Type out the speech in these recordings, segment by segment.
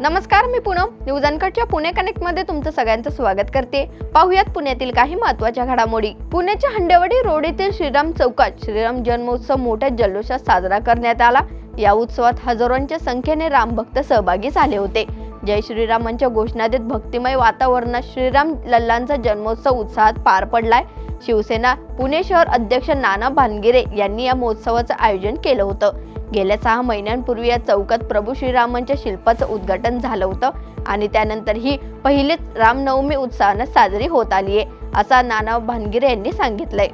नमस्कार मी पूनम. न्यूज अनकटच्या पुणे कनेक्टमध्ये तुमचं सगळ्यांचं स्वागत करते. पाहुयात पुण्यातील काही महत्त्वाच्या घडामोडी. पुण्याच्या हंडेवाडी रोड येथील श्रीराम चौकात श्रीराम जन्मोत्सव मोठ्या जल्लोषात साजरा करण्यात आला. या उत्सवात हजारोंच्या संख्येने रामभक्त सहभागी झाले होते. जय श्रीरामांच्या घोषणा देत भक्तिमय वातावरणात श्रीराम लल्लांचा जन्मोत्सव उत्साहात पार पडलाय. शिवसेना पुणे शहर अध्यक्ष नाना भानगिरे यांनी या महोत्सवाचं आयोजन केलं होतं. गेल्या सहा महिन्यांपूर्वी या चौकात प्रभू श्रीरामांच्या शिल्पाचं उद्घाटन झालं होतं आणि त्यानंतर ही पहिलीच रामनवमी उत्साहानं साजरी होत आली आहे असा नाना भानगिरे यांनी सांगितलंय.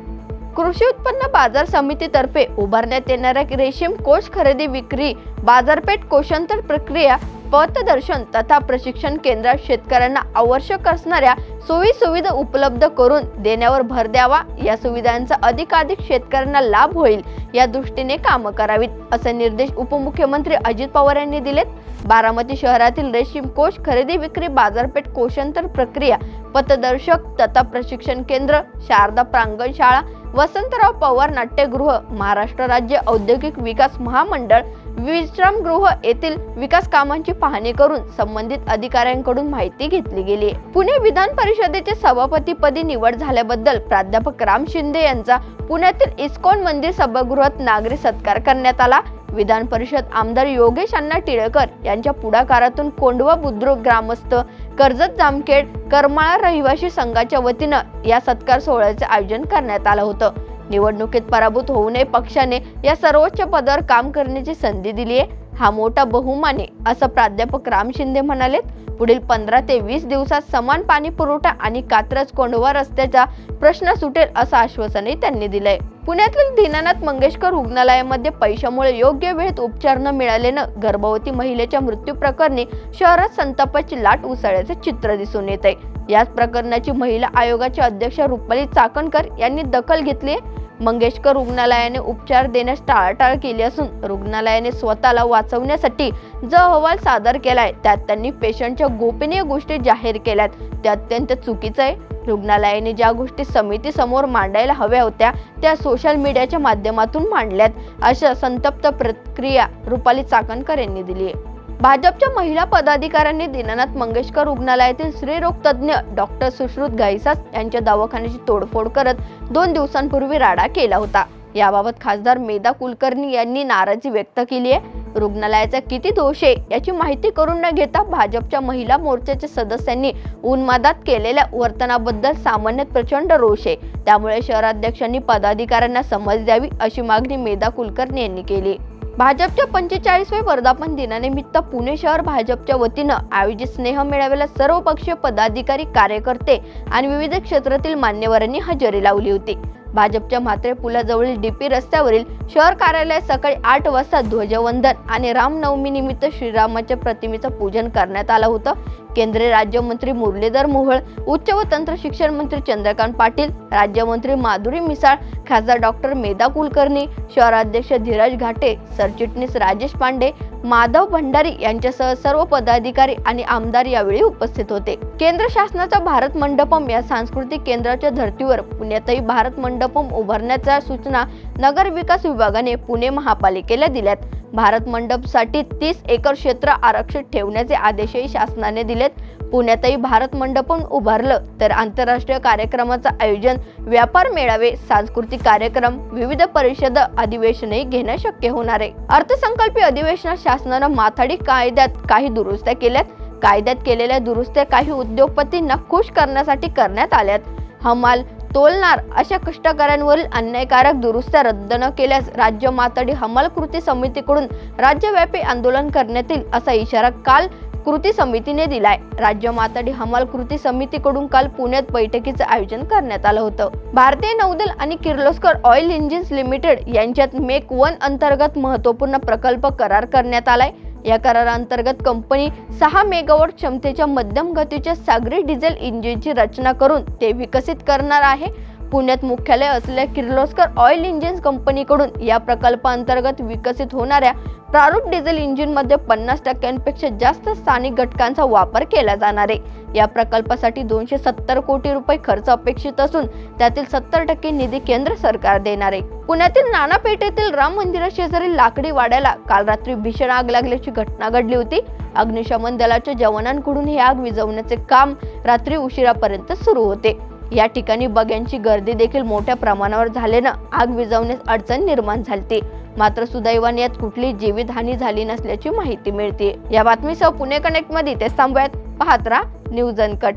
कृषी उत्पन्न बाजार समितीतर्फे उभारण्यात येणाऱ्या रेशीम कोष खरेदी विक्री बाजारपेठ कोशांतर प्रक्रिया पथदर्शन तथा प्रशिक्षण केंद्रात शेतकऱ्यांना आवश्यक असणाऱ्या सोयी सुविधा उपलब्ध करून देण्यावर भर द्यावा. या सुविधांचा अधिकाधिक शेतकऱ्यांना लाभ होईल. या दृष्टीने कामं करावीत असे निर्देश उपमुख्यमंत्री अजित पवार यांनी दिलेत. बारामती शहरातील रेशीम कोष खरेदी विक्री बाजारपेठ कोशांतर प्रक्रिया पथदर्शक तथा प्रशिक्षण केंद्र शारदा प्रांगण शाळा वसंतराव पवार नाट्यगृह महाराष्ट्र राज्य औद्योगिक विकास महामंडळ विश्रामगृह येथील विकास कामांची पाहणी करून संबंधित अधिकाऱ्यांकडून माहिती घेतली गेली. पुणे विधान परिषदेचे सभापतीपदी निवड झाल्याबद्दल प्राध्यापक राम शिंदे यांचा पुण्यातील इस्कॉन मंदिर सभागृहात नागरी सत्कार करण्यात आला. विधान परिषद आमदार योगेश अण्णा टिळकर यांच्या पुढाकारातून कोंडवा बुद्रुक ग्रामस्थ कर्जत जामखेड करमाळा रहिवासी संघाच्या वतीनं या सत्कार सोहळ्याचे आयोजन करण्यात आलं होतं. निवडणुकीत पराभूत होऊ नये पक्षाने या सर्वोच्च पदावर काम करण्याची संधी दिली आहे. हा मोठा बहुमान आहे असं प्राध्यापक राम शिंदे म्हणाले पुढील पंधरा ते वीस दिवसात समान पाणी पुरवठा आणि कात्रज कोंढवा रस्त्याचा प्रश्न सुटेल असं आश्वासनही त्यांनी दिलंय. पुण्यातील दीनानाथ मंगेशकर रुग्णालयामध्ये पैशामुळे योग्य वेळेत उपचार न मिळाल्यानं गर्भवती महिलेच्या मृत्यू प्रकरणी शहरात संतापाची लाट उसळल्याचे चित्र दिसून येत आहे याच प्रकरणाची महिला आयोगाच्या अध्यक्ष रुपाली चाकणकर यांनी दखल घेतली. मंगेशकर रुग्णालयाने उपचार देण्यास टाळाटाळ केली असून रुग्णालयाने स्वतःला वाचवण्यासाठी जो अहवाल सादर केलाय त्यात त्यांनी पेशंटच्या गोपनीय गोष्टी जाहीर केल्यात. ते अत्यंत चुकीचं आहे. रुग्णालयाने ज्या गोष्टी समिती समोर मांडायला हव्या होत्या त्या सोशल मीडियाच्या माध्यमातून मांडल्यात अशा संतप्त प्रतिक्रिया रुपाली चाकणकर यांनी दिली आहे. भाजपच्या महिला पदाधिकाऱ्यांनी दीनानाथ मंगेशकर रुग्णालयातील स्त्रीरोग तज्ज्ञ डॉक्टर सुश्रुत गायसास यांच्या दवाखान्याची तोडफोड करत दोन दिवसांपूर्वी राडा केला होता. याबाबत खासदार मेधा कुलकर्णी यांनी नाराजी व्यक्त केली आहे. रुग्णालयाचा किती दोष आहे याची माहिती करून न घेता भाजपच्या महिला मोर्चाच्या सदस्यांनी उन्मादात केलेल्या वर्तनाबद्दल सामान्यतः प्रचंड रोष आहे. त्यामुळे शहराध्यक्षांनी पदाधिकाऱ्यांना समज द्यावी अशी मागणी मेधा कुलकर्णी यांनी केली. भाजपच्या पंचेचाळीसव्या वर्धापन दिनानिमित्त पुणे शहर भाजपच्या वतीनं आयोजित स्नेह मेळाव्याला सर्व पक्षीय पदाधिकारी कार्यकर्ते आणि विविध क्षेत्रातील मान्यवरांनी हजेरी लावली होती. भाजपच्या म्हात्रे पुलाजवळील डीपी रस्त्यावरील शहर कार्यालयात सकाळी आठ वाजता ध्वजवंदन आणि रामनवमी निमित्त श्रीरामाच्या प्रतिमेचं पूजन करण्यात आलं होतं. केंद्रीय राज्यमंत्री मुरलीधर मोहोळ उच्च व तंत्र शिक्षण मंत्री चंद्रकांत पाटील राज्यमंत्री माधुरी मिसाळ खासदार डॉक्टर मेधा कुलकर्णी शहराध्यक्ष धीरज घाटे सरचिटणीस राजेश पांडे माधव भंडारी यांच्यासह सर्व पदाधिकारी आणि आमदार यावेळी उपस्थित होते. केंद्र शासनाचा भारत मंडपम या सांस्कृतिक केंद्राच्या धर्तीवर पुण्यातही भारत मंडपम उभारण्याच्या सूचना नगर विकास विभागाने पुणे महापालिकेला दिल्यात. भारत मंडपसाठी तीस एकर क्षेत्र आरक्षित ठेवण्याचे आदेशही शासनाने दिलेत. पुण्यातही भारत मंडपहून उभारलं तर आंतरराष्ट्रीय कार्यक्रमाचं आयोजन व्यापार मेळावे सांस्कृतिक कार्यक्रम विविध परिषद अधिवेशनही घेणं शक्य होणार आहे. अर्थसंकल्पीय अधिवेशनात शासनानं माथाडी कायद्यात काही दुरुस्त्या केल्यात. कायद्यात केलेल्या दुरुस्त्या काही उद्योगपतींना खुश करण्यासाठी करण्यात आल्यात. हमाल तोलणार अशा कष्टकऱ्यांवरील अन्यायकारक दुरुस्त्या रद्द न केल्यास राज्य मातडी हमाल कृती समितीकडून राज्यव्यापी आंदोलन करण्यात येईल असा इशारा काल कृती समितीने दिलाय. राज्य माताडी हमाल कृती समितीकडून काल पुण्यात बैठकीचं आयोजन करण्यात आलं होतं. भारतीय नौदल आणि किर्लोस्कर ऑइल इंजिन्स लिमिटेड यांच्यात मेक वन अंतर्गत महत्त्वपूर्ण प्रकल्प करार करण्यात आलाय. या कराराअंतर्गत कंपनी सहा मेगावॉट क्षमतेच्या मध्यम गतीच्या सागरी डिझेल इंजिनची रचना करून ते विकसित करणार आहे. पुण्यात मुख्यालय असलेल्या किर्लोस्कर ऑइल इंजिन्स कंपनीकडून या प्रकल्पाअंतर्गत विकसित होणाऱ्या प्रारूप डिझेल इंजिनमध्ये पन्नास टक्क्यांपेक्षा जास्त स्थानिक घटकांचा वापर केला जाणार आहे. या प्रकल्पासाठी दोनशे सत्तर कोटी रुपये खर्च अपेक्षित असून त्यातील सत्तर टक्के निधी केंद्र सरकार देणार आहे. पुण्यातील नानापेठेतील राम राम मंदिराशेजारी लाकडी वाड्याला काल रात्री भीषण आग लागल्याची घटना घडली होती. अग्निशमन दलाच्या जवानांकडून ही आग विझवण्याचे काम रात्री उशिरापर्यंत सुरू होते. या ठिकाणी बग्यांची गर्दी देखील मोठ्या प्रमाणावर झाल्यानं आग विझवण्यास अडचण निर्माण झाली मात्र सुदैवाने यात कुठलीही जीवितहानी झाली नसल्याची माहिती मिळते. या बातमीसह पुणे कनेक्टमध्ये ते थांबूयात. पाहत राहा न्यूज अनकट